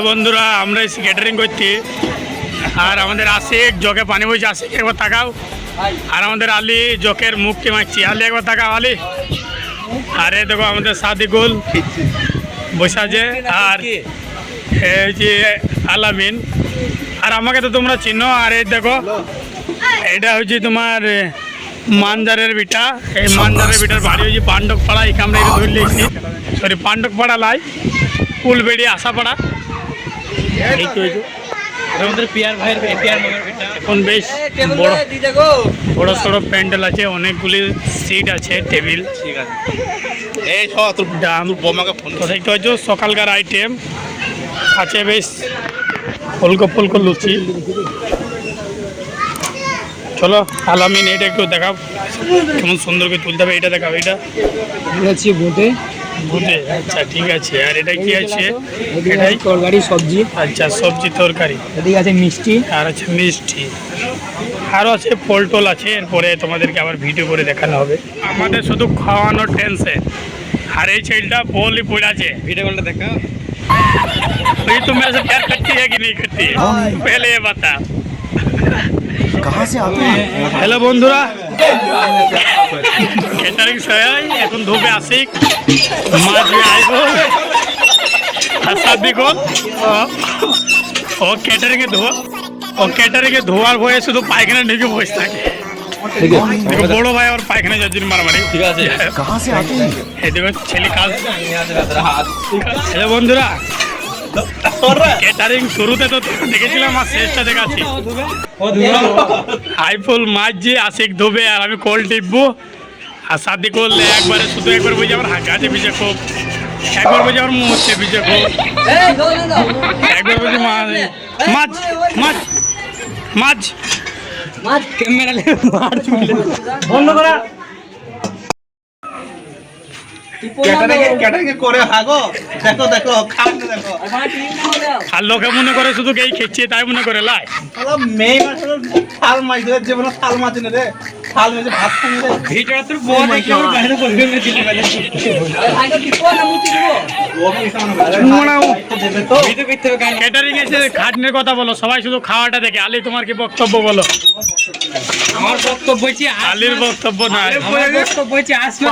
বন্ধুরা, আমরা এসে ক্যাটারিং করছি আর আমাদের আশিক জকে পানি বইছে। আশিক, একবার তাকাও। আর আমাদের আলী জকের মুখকে মারছি আলী, একবার তাকাও, আলী। আরে দেখো, আমাদের সাদিকুল আছে। আর যে আলামিন। আর আমাকে তো তোমরা চিনো। আর এই দেখো, এটা হচ্ছে তোমার মানজারের বিটা এই মানজারের বিটার বাড়ি হচ্ছে পাণ্ডবপাড়া। এই কামড়ে ধরে লিখছি সরি পাণ্ডবপাড়া লাই। ফুলবেড়ি আশাপাড়া। এই তো আমাদের পিয়ার ভাইয়ের পিয়ার এখন বেশ বড় বড় সড়ো প্যান্ডেল আছে অনেকগুলি সিট আছে টেবিল ঠিক আছে। এই ছ বোমাকে ফোন তো সকালকার আইটেম আছে বেশ ফুলকো ফুলকো লুচি। চলো আলামিন এটা একটু দেখাও। কেমন সুন্দর করে তুলতে হবে এটা দেখাও এটা। আছি বোটে বুঝে আচ্ছা ঠিক আছে আর এটা কি আছে এটাই তরকারি সবজি আচ্ছা সবজি তরকারি এদিকে আছে মিষ্টি আর আছে মিষ্টি আরও আছে পোলটোল আছে এরপরে তোমাদেরকে আবার ভিডিও করে দেখানো হবে আমাদের শুধু খাওয়ানোর টেনশন আর এই ছেলেটা বলই পড়ে আছে ভিডিও কলটা দেখা भाई तुम मेरे से प्यार करती है कि नहीं करती है पहले ये बता कहाँ से आते हैं হ্যালো বন্ধুরা ক্যাটারিং সহায় এখন ধূপে আসি মাছ আইব। আর সাদিকল ও ক্যাটারিং এ ও ক্যাটারিং ধোয়ার ভয়ে শুধু পায়খানা নিজে বসে থাকে। বড় ভাই আর পায়খানা যার জন্য মারামারি। ঠিক আছে। এই দেখো ছেলে কাজ হ্যালো বন্ধুরা। ক্যাটারিং শুরুতে তো দেখেছিলাম আর শেষটা দেখাচ্ছি। আইফুল মাছ যে আশিক ধুবে আর আমি কল টিপবো। আর সাদি করলে একবারে শুধু একবার বুঝে আমার হাঁকা আছে বিজে খুব। একবার বুঝে আমার হচ্ছে বিজে খুব। একবার বুঝে মাছ মাছ মাছ। মাছ। ক্যামেরা বন্ধ ক্যাটারিং ক্যাটারিং করে হাগো দেখো দেখো খাওয়াতে দেখো আর লোকে মনে করে শুধু খেচ্ছে তাই মনে করে লাই। মেয়ে থাল মাছ ধরে জীবনে থাল মাছ এনে রে থাল মাছে ভাত খাই রে ভিডিও তোর বউ দেখে আমার বাইরে করবে না দিতে পারে ভিডিও করতে হবে কাজ ক্যাটারিং এসে খাটনের কথা বলো সবাই শুধু খাওয়াটা দেখে। আলি তোমার কি বক্তব্য বলো? আমার বক্তব্য হচ্ছে আলির বক্তব্য নয়। আমার বক্তব্য হচ্ছে আসলে